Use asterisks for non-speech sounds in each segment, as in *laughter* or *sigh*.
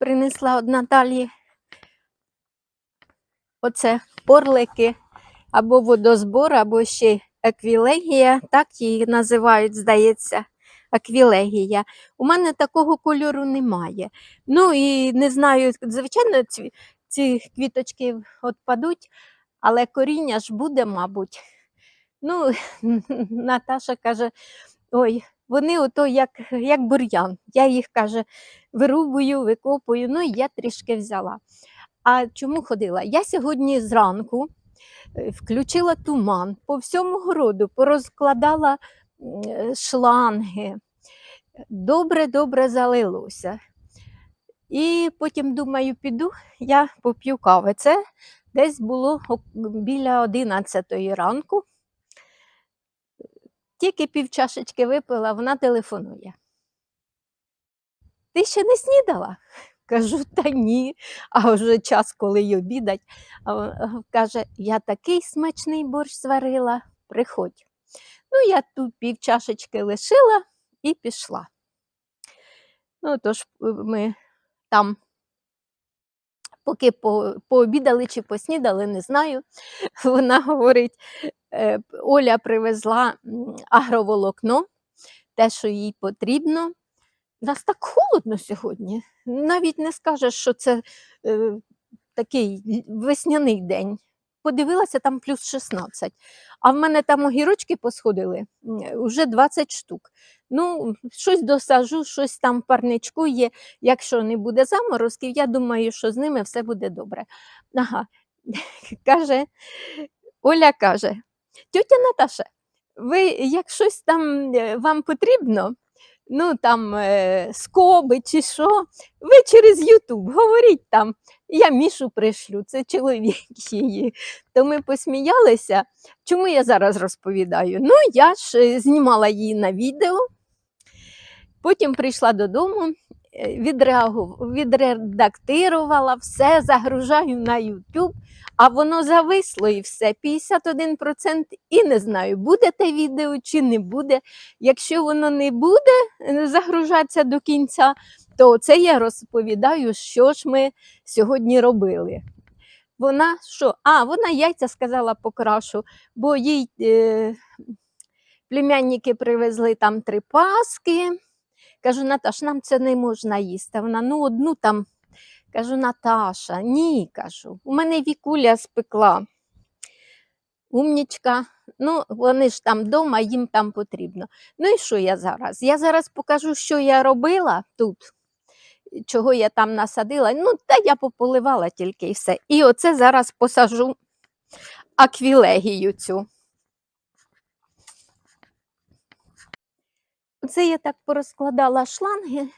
принесла од Наталі. Оце порлики або водозбор, або ще еквілегія, так її називають, здається, аквілегія. У мене такого кольору немає. Ну і не знаю, звичайно, ці, ці квіточки відпадуть, але коріння ж буде, мабуть. Ну, *laughs* Наташа каже: ой, вони ото як, як бур'ян. Я їх каже, вирубую, викопую. Ну і я трішки взяла. А чому ходила? Я сьогодні зранку е, включила туман по всьому городу, порозкладала шланги. Добре-добре залилося. І потім думаю, піду, я поп'ю кави. Це десь було біля 11 ранку. Тільки півчашечки випила, вона телефонує. Ти ще не снідала? *laughs* Кажу, та ні. А вже час, коли й обідать. Каже, я такий смачний борщ сварила, приходь. Ну, я тут півчашечки лишила і пішла. Ну, тож е, ми там, поки по, пообідали чи поснідали, не знаю. *laughs* Вона говорить, е, Оля привезла агроволокно, те, що їй потрібно. Нас так холодно сьогодні. Навіть не скажеш, що це е, такий весняний день. Подивилася, там плюс 16. А в мене там огірочки посходили вже 20 штук. Ну, щось досажу, щось там парничку є. Якщо не буде заморозків, я думаю, що з ними все буде добре. Ага. *laughs* Каже, Оля каже: тьотя Наташа, ви як щось там е, вам потрібно, ну там е, скоби чи що, ви через Ютуб говоріть там, я Мішу пришлю, це чоловік *laughs* її. То ми посміялися. Чому я зараз розповідаю? Ну, я ж е, знімала її на відео, потім прийшла додому, відредактирувала, все загружаю на YouTube, а воно зависло і все. 51% і не знаю, буде те відео чи не буде. Якщо воно не буде е, загружатися до кінця, то це я розповідаю, що ж ми сьогодні робили. Вона що? А, вона яйця сказала покрашу, бо їй е, племянники привезли там три паски. Кажу, Наташ, нам це не можна їсти. Вона ну одну там. Кажу, Наташа, ні, кажу. У мене вікуля спекла. Умнічка. Ну, вони ж там вдома, їм там потрібно. Ну і що я зараз? Я зараз покажу, що я робила тут, чого я там насадила. Ну, та я пополивала тільки і все. І оце зараз посажу аквілегію цю. Оце я так порозкладала шланги,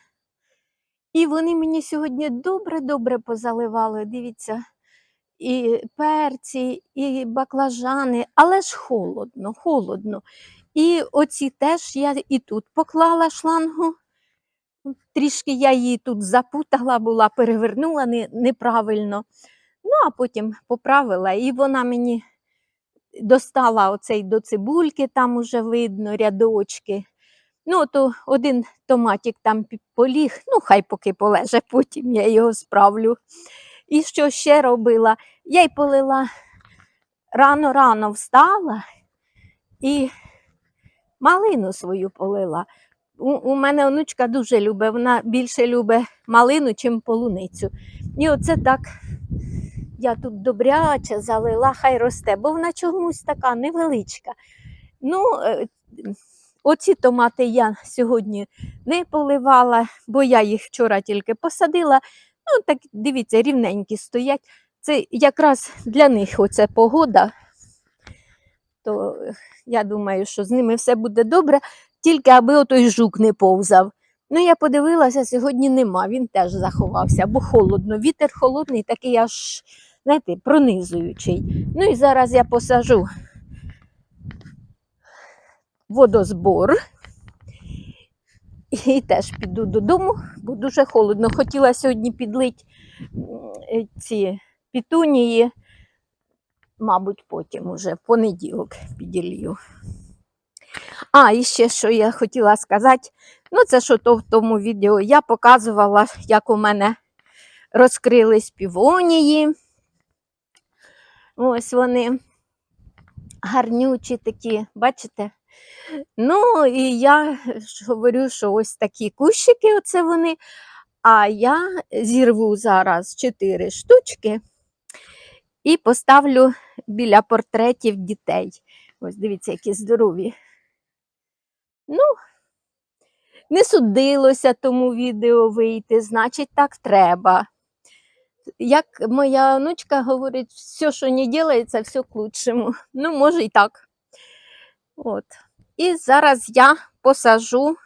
і вони мені сьогодні добре-добре позаливали. Дивіться, і перці, і баклажани, але ж холодно, холодно. І оці теж я і тут поклала шлангу. Трішки я її тут запутала, була, перевернула не, неправильно. Ну, а потім поправила, і вона мені достала оцей до цибульки, там уже видно рядочки. Ну, то один томатик там поліг, ну, хай поки полеже, *laughs* потім я його справлю. І що ще робила? Я й полила рано-рано встала і малину свою полила. У, у мене онучка дуже любить, вона більше любить малину, чим полуницю. І оце так я тут добряче залила, хай росте, бо вона чомусь така невеличка. Ну, е, оці томати я сьогодні не поливала, бо я їх вчора тільки посадила. Ну, так дивіться, рівненькі стоять. Це якраз для них оце погода. То е, я думаю, що з ними все буде добре, тільки аби отой жук не повзав. Ну, я подивилася, сьогодні нема, він теж заховався, бо холодно. Вітер холодний, такий аж, знаєте, пронизуючий. Ну і зараз я посажу водозбор. І теж піду додому, бо дуже холодно. Хотіла сьогодні підлити е, ці пітунії, мабуть, потім уже в понеділок піділью. А, і ще що я хотіла сказати, ну це що то в тому відео я показувала, як у мене розкрились півонії. Ось вони гарнючі такі, бачите? Ну, і я говорю, що ось такі кущики, оце вони. А я зірву зараз чотири штучки і поставлю біля портретів дітей. Ось дивіться, які здорові. Ну, не судилося тому відео вийти, значить, так треба. Як моя онучка говорить, все, що не робиться, все к лучшему. Ну, може і так. От. І зараз я посажу.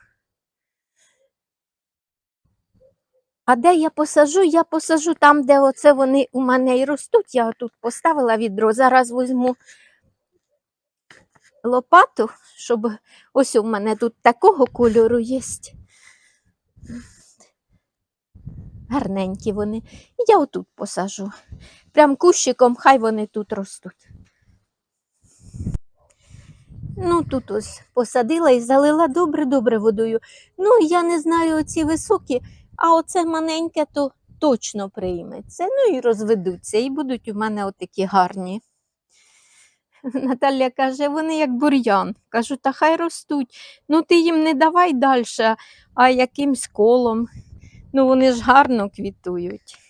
А де я посажу? Я посажу там, де оце вони у мене і ростуть. Я тут поставила відро. Зараз візьму лопату, щоб ось у мене тут такого кольору є. Гарненькі вони. Я отут посажу. Прям кущиком, хай вони тут ростуть. Ну, тут ось посадила і залила добре-добре водою. Ну, я не знаю оці високі, а оце маленьке, то точно прийметься. Ну і розведуться, і будуть у мене отакі гарні. Наталя каже, вони як бур'ян. Кажу, та хай ростуть. Ну ти їм не давай далі, а якимсь колом. Ну вони ж гарно квітують.